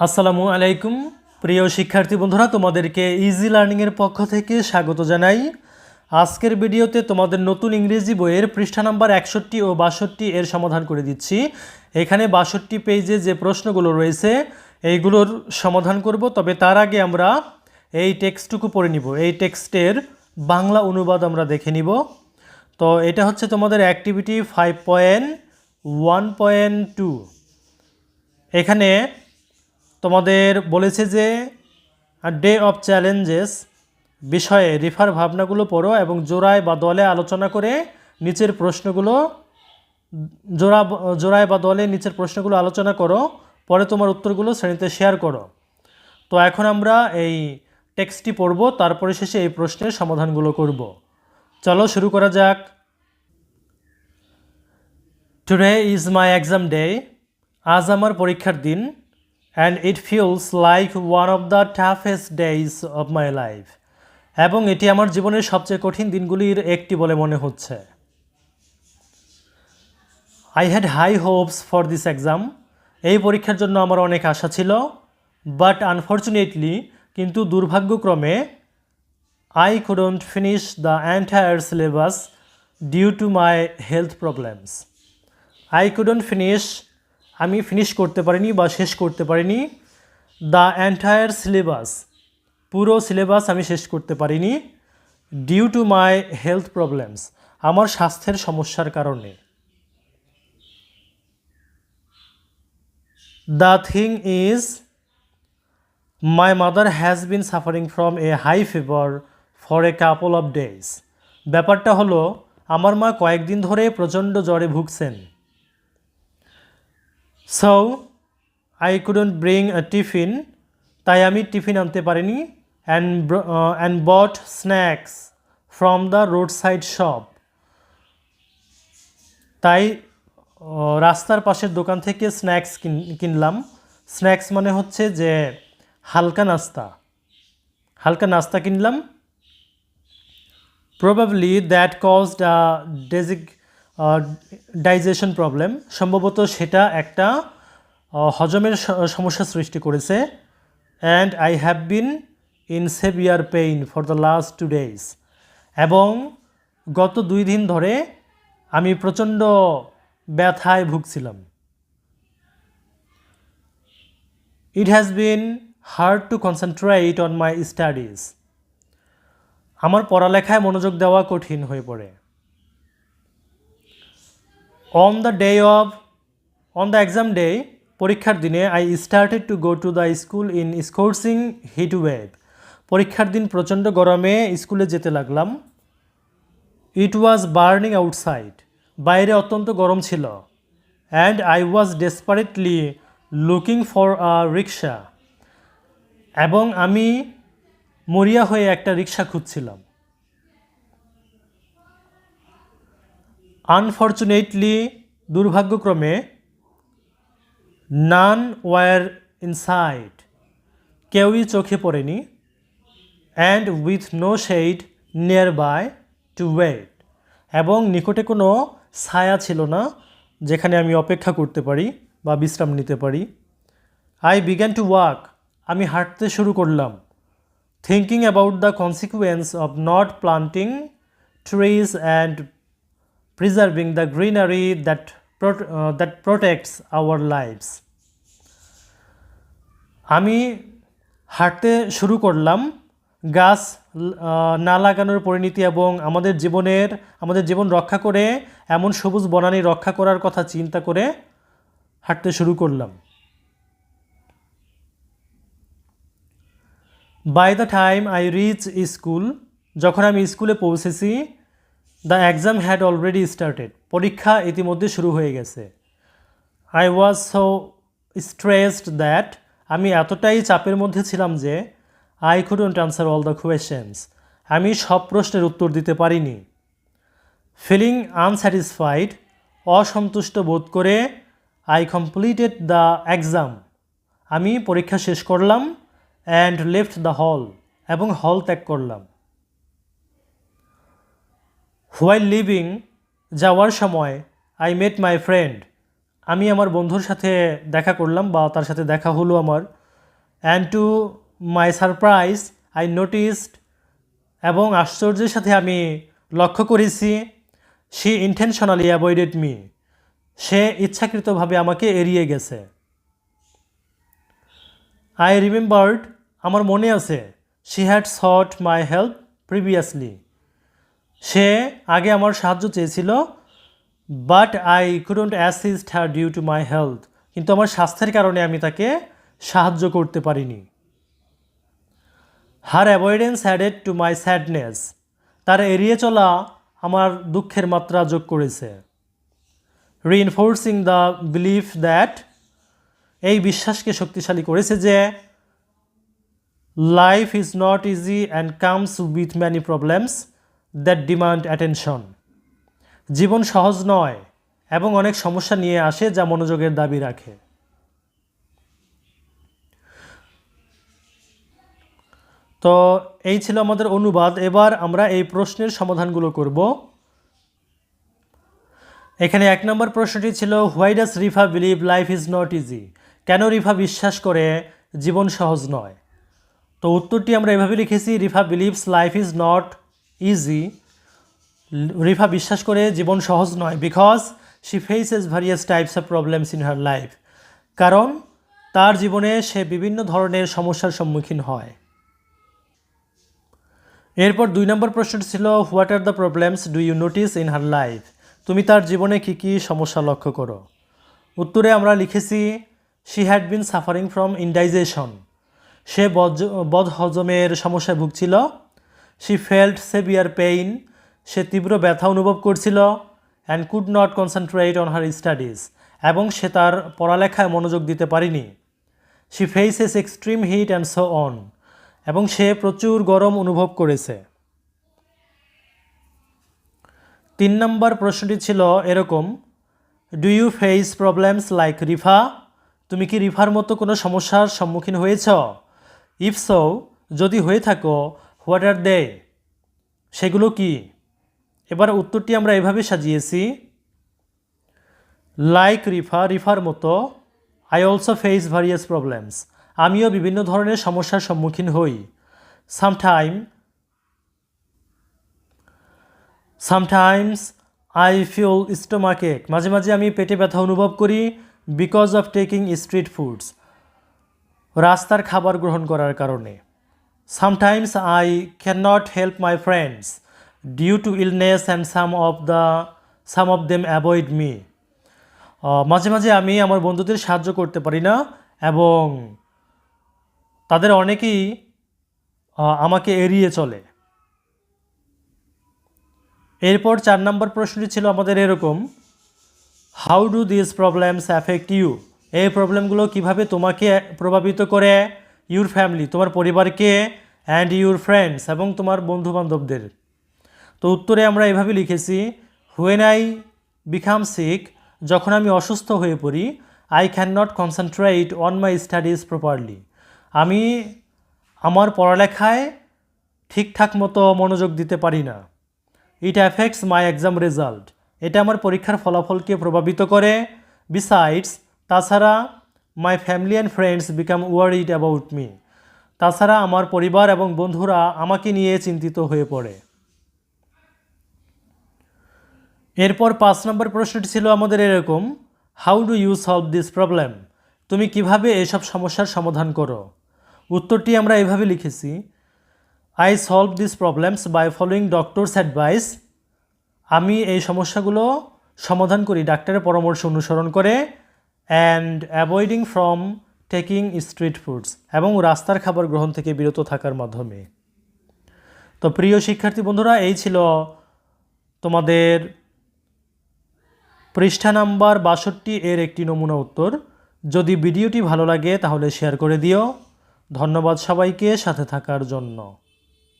আসসালামু আলাইকুম, প্রিয় শিক্ষার্থী বন্ধুরা, তোমাদেরকে ইজি লার্নিংয়ের পক্ষ থেকে স্বাগত জানাই। আজকের ভিডিওতে তোমাদের নতুন ইংরেজি বইয়ের পৃষ্ঠা নাম্বার একষট্টি ও বাষট্টি এর সমাধান করে দিচ্ছি। এখানে বাষট্টি পেজে যে প্রশ্নগুলো রয়েছে, এইগুলোর সমাধান করব, তবে তার আগে আমরা এই টেক্সটটুকু পড়ে নিব। এই টেক্সটের বাংলা অনুবাদ আমরা দেখে নিব। তো এটা হচ্ছে তোমাদের activity five point one point two. এখানে তোমাদের বলেছে যে ডে অফ চ্যালেঞ্জেস বিষয়ে রিফার ভাবনাগুলো পড়ো এবং জোড়ায় বা দলে আলোচনা করে নিচের প্রশ্নগুলো, জোড়া, জোড়ায় বা দলে নিচের প্রশ্নগুলো আলোচনা করো, পরে তোমার উত্তরগুলো শ্রেণীতে শেয়ার করো। তো এখন আমরা এই টেক্সটটি পড়ব, তারপরে শেষে এই প্রশ্নের সমাধানগুলো করব। চলো শুরু করা যাক। Today is my exam day আজ আমার পরীক্ষার দিন। And it feels like one of the toughest days of my life এবং এটি আমার জীবনের সবচেয়ে কঠিন দিনগুলির একটি বলে মনে হচ্ছে। I had high hopes for this exam এই পরীক্ষার জন্য আমার অনেক আশা ছিল। বাট আনফর্চুনেটলি কিন্তু দুর্ভাগ্যক্রমে I couldn't finish the entire syllabus due to my health problems I couldn't finish আমি ফিনিশ করতে পারিনি বা শেষ করতে পারিনি। দ্য এন্টায়ার সিলেবাস পুরো সিলেবাস আমি শেষ করতে পারিনি due to my health problems আমার স্বাস্থ্যের সমস্যার কারণে। The thing is my mother has been suffering from a high fever for a couple of days ব্যাপারটা হলো, আমার মা কয়েকদিন ধরে প্রচণ্ড জ্বরে ভুগছেন। So I couldn't bring a tiffin তাই আমি টিফিন আনতে পারিনি and and bought snacks from the road side shop তাই রাস্তার পাশের দোকান থেকে স্ন্যাক্স কিনলাম। স্ন্যাক্স মানে হচ্ছে যে হালকা নাস্তা। হালকা নাস্তা কিনলাম। প্রবাবলি দ্যাট কজড আ ডেজিক ডাইজেশন প্রবলেম সম্ভবত সেটা একটা হজমের সমস্যা সৃষ্টি করেছে। And I have been in severe pain for the last two days এবং গত দুই দিন ধরে আমি প্রচণ্ড ব্যথায় ভুগছিলাম। It has been hard to concentrate on my studies আমার পড়ালেখায় মনোযোগ দেওয়া কঠিন হয়ে পড়ে। On the day of on the exam day পরীক্ষার দিনে I started to go to the school in scorching heat wave পরীক্ষার দিন প্রচণ্ড গরমে স্কুলে যেতে লাগলাম। ইট ওয়াজ বার্নিং আউটসাইড বাইরে অত্যন্ত গরম ছিল। And I was desperately looking for a rickshaw এবং আমি মরিয়া হয়ে একটা রিক্সা খুঁজছিলাম। আনফর্চুনেটলি দুর্ভাগ্যক্রমে নান ওয়ার ইনসাইড কেউই চোখে পড়েনি and with no shade nearby to wait. এবং নিকটে কোনো ছায়া ছিল না, যেখানে আমি অপেক্ষা করতে পারি বা বিশ্রাম নিতে পারি। আই বিগ্যান টু ওয়াক, আমি হাঁটতে শুরু করলাম। Thinking about the consequence of not planting trees and preserving the greenery that, pro- uh, that protects our lives. আমি হাঁটতে শুরু করলাম গাছ না লাগানোর পরিণতি এবং আমাদের জীবনের আমাদের জীবন রক্ষা করে এমন সবুজ বনানী রক্ষা করার কথা চিন্তা করে হাঁটতে শুরু করলাম by the time I reach school যখন আমি স্কুলে পৌঁছেছি the exam had already started পরীক্ষা ইতিমধ্যে শুরু হয়ে গেছে। I was so stressed that আমি এতটাই চাপের মধ্যে ছিলাম যে I couldn't answer all the questions আমি সব প্রশ্নের উত্তর দিতে পারিনি। ফিলিং আনস্যাটিসফাইড অসন্তুষ্ট বোধ করে আই কমপ্লিটেড দ্য এক্সাম আমি পরীক্ষা শেষ করলাম অ্যান্ড লেফট দ্য হল এবং হল ত্যাগ করলাম। হোয়াইল লিভিং যাওয়ার সময় আই মেট মাই ফ্রেন্ড আমি আমার বন্ধুর সাথে দেখা করলাম বা তার সাথে দেখা হলো আমার। And to my surprise I noticed এবং আশ্চর্যের সাথে আমি লক্ষ্য করেছি সি ইন্টেনশনালি অ্যাভয়েডেড মি সে ইচ্ছাকৃতভাবে আমাকে এড়িয়ে গেছে। আই রিমেম্বার্ড আমার মনে আছে she had sought my help previously সে আগে আমার সাহায্য চেয়েছিল but I couldn't assist her due to my health কিন্তু আমার স্বাস্থ্যের কারণে আমি তাকে সাহায্য করতে পারিনি। Her avoidance added to my sadness তার এড়িয়ে চলা আমার দুঃখের মাত্রা যোগ করেছে। রিইনফোর্সিং দ্য বিলিফ দ্যাট এই বিশ্বাসকে শক্তিশালী করেছে যে life is not easy and comes with many problems that demand attention জীবন সহজ নয় এবং অনেক সমস্যা নিয়ে আসে যা মনোযোগের দাবি রাখে। তো এই ছিল আমাদের অনুবাদ। এবার আমরা এই প্রশ্নের সমাধানগুলো করব। এখানে এক নম্বর প্রশ্নটি ছিল why does Rifa believe life is not easy কেন রিফা বিশ্বাস করে জীবন সহজ নয়? তো উত্তরটি আমরা এভাবে লিখেছি Rifa believes life is not easy Rifa বিশ্বাস করে জীবন সহজ নয় because she faces various types of problems in her life কারণ তার জীবনে সে বিভিন্ন ধরনের সমস্যার সম্মুখীন হয়। এরপর দুই নম্বর প্রশ্নটি ছিল what are the problems do you notice in her life তুমি তার জীবনে কী কী সমস্যা লক্ষ্য করো? উত্তরে আমরা লিখেছি she had been suffering from indigestion সে বদ হজমের সমস্যায় ভুগছিল শি ফেল্ট সেভিয়ার পেইন সে তীব্র ব্যথা অনুভব করছিল and could not concentrate on her studies এবং সে তার পড়ালেখায় মনোযোগ দিতে পারিনি। She faces extreme heat and so on এবং সে প্রচুর গরম অনুভব করেছে। তিন নম্বর প্রশ্নটি ছিল এরকম do you face problems like Rifa তুমি কি রিফার মতো কোনো সমস্যার সম্মুখীন হয়েছ? ইফ সো যদি হয়ে থাকো হোয়াট আর দে? সেগুলো কি? এবার উত্তরটি আমরা এভাবে সাজিয়েছি। লাইক রিফা রিফার মতো I also face various problems আমিও বিভিন্ন ধরনের সমস্যার সম্মুখীন হই। Sometime sometimes I feel stomach এক মাঝে মাঝে আমি পেটে ব্যথা অনুভব করি because of taking street foods রাস্তার খাবার গ্রহণ করার কারণে। Sometimes I can not help my friends due to illness and some of the some of them avoid me মাঝে মাঝে আমি আমার বন্ধুদের সাহায্য করতে পারি না এবং তাদের অনেকেই আমাকে এড়িয়ে চলে। এরপর চার নম্বর প্রশ্নটি ছিল আমাদের এরকম how do this problems affect you এই প্রবলেমগুলো কীভাবে তোমাকে প্রভাবিত করে? ইউর ফ্যামিলি তোমার পরিবারকে অ্যান্ড ইউর ফ্রেন্ডস এবং তোমার বন্ধুবান্ধবদের। তো উত্তরে আমরা এভাবে লিখেছি হোয়েন আই বিকাম সিক যখন আমি অসুস্থ হয়ে পড়ি I can not concentrate on my studies properly আমি আমার পড়ালেখায় ঠিকঠাক মতো মনোযোগ দিতে পারি না। It affects my exam result এটা আমার পরীক্ষার ফলাফলকে প্রভাবিত করে। বিসাইডস তাছাড়া my family and friends become worried about me তাছাড়া আমার পরিবার এবং বন্ধুরা আমাকে নিয়ে চিন্তিত হয়ে পড়ে। এরপর পাঁচ নম্বর প্রশ্নটি ছিল আমাদের এরকম how do you solve this problem তুমি কীভাবে এসব সমস্যার সমাধান করো? উত্তরটি আমরা এভাবে লিখেছি I solve this problems by following doctor's advice আমি এই সমস্যাগুলো সমাধান করি, ডাক্তারের পরামর্শ অনুসরণ করে। And avoiding from taking street foods এবং রাস্তার খাবার গ্রহণ থেকে বিরত থাকার মাধ্যমে। তো প্রিয় শিক্ষার্থী বন্ধুরা, এই ছিল তোমাদের পৃষ্ঠা নাম্বার বাষট্টি এর একটি নমুনা উত্তর। যদি ভিডিওটি ভালো লাগে তাহলে শেয়ার করে দিও। ধন্যবাদ সবাইকে সাথে থাকার জন্য।